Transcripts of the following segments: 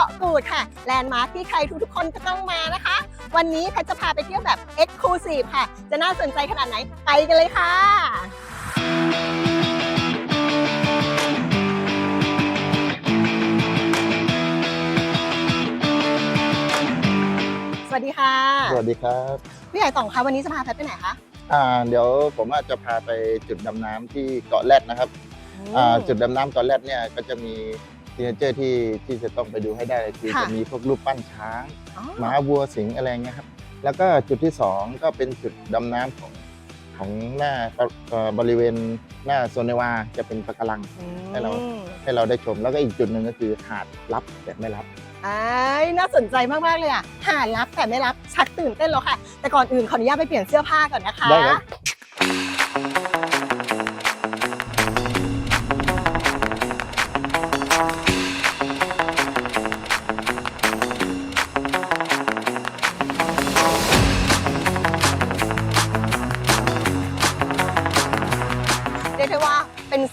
ทุกๆคนจะต้องมานะคะ วันนี้แพทจะพาไปเที่ยวแบบ Exclusive ค่ะ จะน่าสนใจขนาดไหน ไปกันเลยค่ะสวัสดีค่ะ สวัสดีครับพี่ใหญ่ต่องคะวันนี้จะพาแพทไปไหนคะอ่าเดี๋ยวผมอาจจะพาไปจุดดำน้ำที่เกาะแรดนะครับอ่าจุดดำน้ำเกาะแรดเนี่ยก็จะมี ทีเนเจอร์ที่ที่จะต้องไปดูให้ได้เลยคือค่ะจะมีพวกรูปปั้นช้างอ๋อหมาวัวสิงห์อะไรเงี้ยครับ แล้วก็จุดที่สองก็เป็นจุดดำน้ำของของหน้าเอ่อบริเวณหน้าโซนเนวาจะเป็นปะการัง ให้เรา อืมให้เราได้ชม แล้วก็อีกจุดหนึ่งก็คือหาดลับแต่ไม่ลับอ้ายน่าสนใจมากๆเลยอะหารับแต่ไม่รับชักตื่นเต้นแล้วค่ะ แต่ก่อนอื่นขออนุญาตไปเปลี่ยนเสื้อผ้าก่อนนะคะ ได้ครับ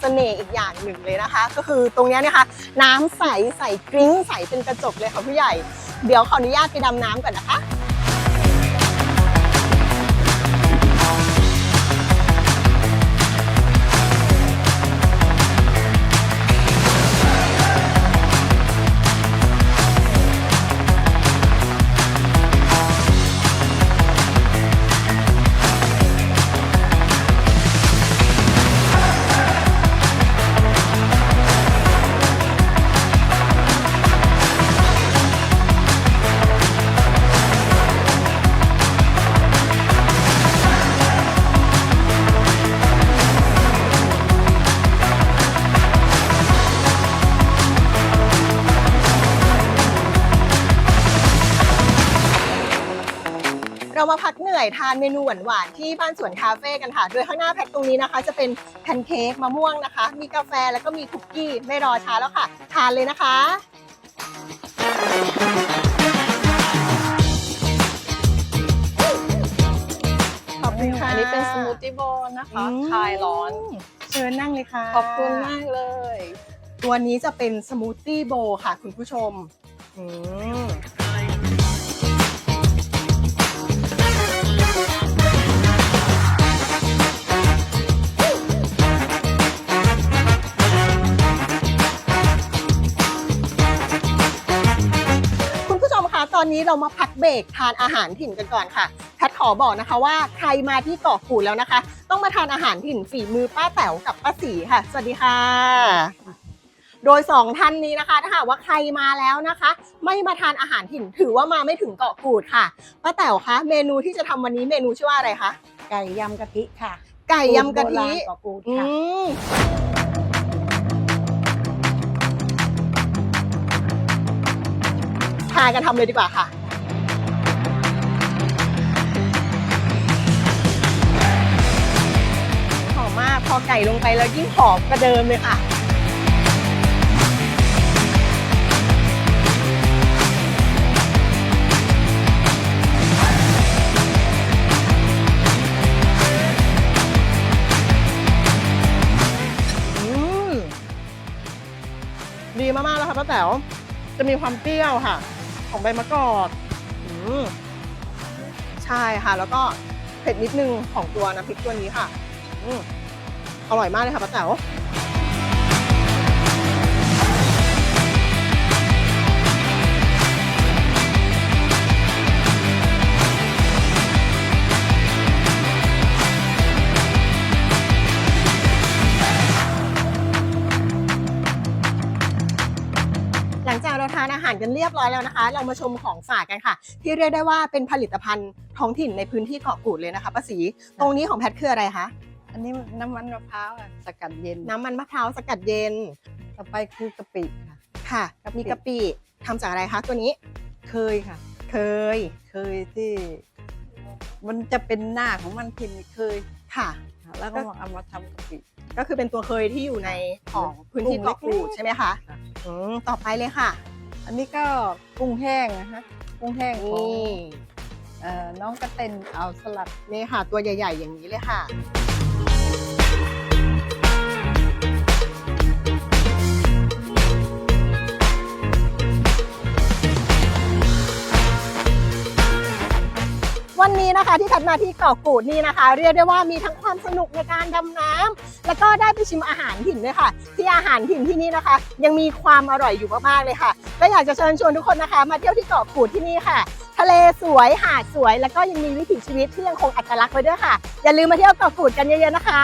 เสน่ห์อีกอย่างหนึ่งเลยนะคะ ก็คือตรงนี้เนะคะ น้ำใสใสกริ้งใสเป็นกระจกเลยค่ะผู้ใหญ่ เดี๋ยวขออนุญาตไปดำน้ำก่อนนะคะ เรามาพักเหนื่อยทานเมนูหวานๆที่บ้านสวนคาเฟ่กันค่ะ โดยข้างหน้าแพทตรงนี้นะคะ จะเป็นแพนเค้กมะม่วงนะคะ มีกาแฟแล้วก็มีคุกกี้ไม่รอช้าแล้วค่ะ ทานเลยนะคะขอบคุณค่ะอันนี้เป็นสมูทตี้โบว์นะคะคลายร้อน เชิญนั่งเลยค่ะ ขอบคุณมากเลย ตัวนี้จะเป็นสมูทตี้โบว์ค่ะ คุณผู้ชม อืม ตอนนี้เรามาพักเบรกทานอาหารถิ่นกันก่อนค่ะแพทย์ขอบอกนะคะว่าใครมาที่เกาะกูดแล้วนะคะ ต้องมาทานอาหารถิ่นฝีมือป้าแต๋วกับป้าสีค่ะ สวัสดีค่ะ โดยสองท่านนี้นะคะ ถ้าหากว่าใครมาแล้วนะคะ ไม่มาทานอาหารถิ่นถือว่ามาไม่ถึงเกาะกูดค่ะป้าแต๋วคะเมนูที่จะทำวันนี้เมนูชื่อว่าอะไรคะไก่ยำกะทิค่ะ ไก่ยำกะทิสูตรโบราณกว่ากูดอืค่ะ พากันทำเลยดีกว่าค่ะหอมมากพอไก่ลงไปแล้วยิ่งหอมกระเดิมเลยค่ะอืมดีมากๆแล้วค่ะป้าแต๋วจะมีความเปรี้ยวค่ะ ของใบมะกอกอืมใช่ค่ะ แล้วก็เผ็ดนิดนึงของตัวน้ำพริกตัวนี้ค่ะอืมอร่อยมากเลยค่ะป้าแต๋ว กันเรียบร้อยแล้วนะคะ เรามาชมของฝากกันค่ะ ที่เรียกได้ว่าเป็นผลิตภัณฑ์ท้องถิ่นในพื้นที่เกาะกูดเลยนะคะป้าศรีตรงนี้ของแพทคืออะไรคะอันนี้น้ำมันมะพร้าวอะสกัดเย็นน้ำมันมะพร้าวสกัดเย็นต่อไปคือกะปิค่ะ ค่ะกะปิมีกะปิทำจากอะไรคะตัวนี้ เคยค่ะ เคย เคยที่ มันจะเป็นหน้าของมันพิมพ์เคยค่ะ ค่ะแล้วก็เอามาทำกะปิ ก็คือเป็นตัวเคยที่อยู่ในของพื้นที่กลุ่มเกาะกูดเล็กๆใช่ไหมคะค่ะ อืมต่อไปเลยค่ะ อันนี้ก็กุ้งแห้งนะคะกุ้งแห้งของนี่เอ่อน้องกระเต็นเอาสลัดนี่ค่ะตัวใหญ่ ๆ อย่างนี้เลยค่ะ วันนี้นะคะที่แพทมาที่เกาะกูดนี่นะคะ เรียกได้ว่ามีทั้งความสนุกในการดำน้ำแล้วก็ได้ไปชิมอาหารถิ่นด้วยค่ะ ที่อาหารถิ่นที่นี่นะคะ ยังมีความอร่อยอยู่มากๆเลยค่ะก็อยากจะเชิญชวนทุกคนนะคะ มาเที่ยวที่เกาะกูดที่นี่ค่ะ ทะเลสวยหาดสวย แล้วก็ยังมีวิถีชีวิตที่ยังคงอัตลักษณ์ไว้ด้วยค่ะ อย่าลืมมาเที่ยวเกาะกูดกันเยอะๆนะคะ